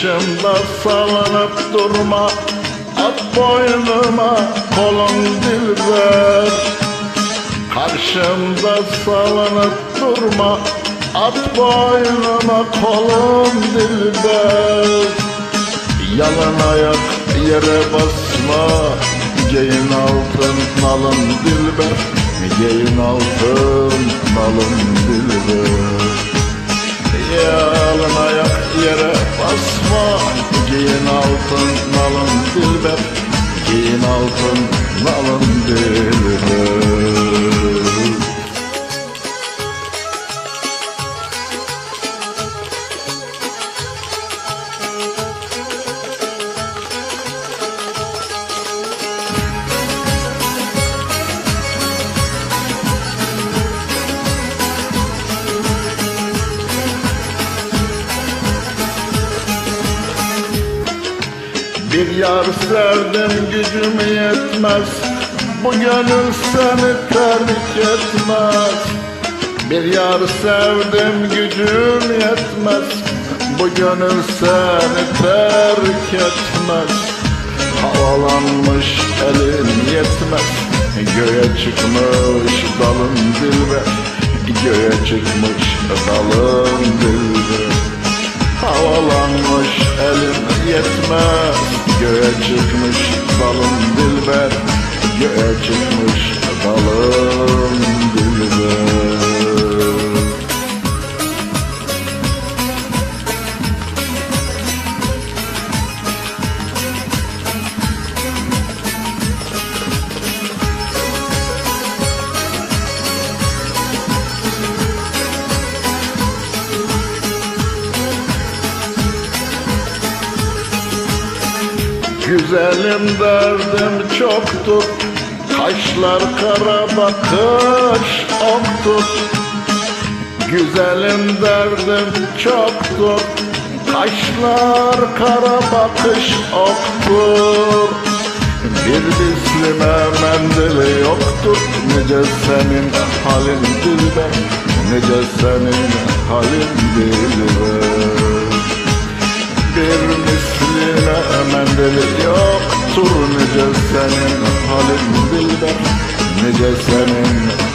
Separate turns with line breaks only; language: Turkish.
Karşımda salınıp durma At boynuma kolun dilber. Karşımda salınıp durma At boynuma kolun dilber. Yalan ayak yere basma Giyin altın nalın dilber. Giyin altın nalın dilber. Ayak basma Giyin altın nalın dilber. Giyin altın nalın dilber Bir yar sevdim gücüm yetmez. Bu gönül seni terk etmez. Bir yar sevdim gücüm yetmez. Bu gönül seni terk etmez. Havalanmış elin yetmez. Göğe çıkmış dalın dilber Göğe çıkmış dalın dilber Havalanmış elim yetmez Göğe çıkmış dalım dilber Güzelim derdim çoktur Kaşlar kara bakış oktur Güzelim derdim çoktur Kaşlar kara bakış oktur Bir bislime mendili yoktur Nice senin halin dilber Nice senin halin dilber bir misline mendili yoktur Nice senin halin dilber Nice senin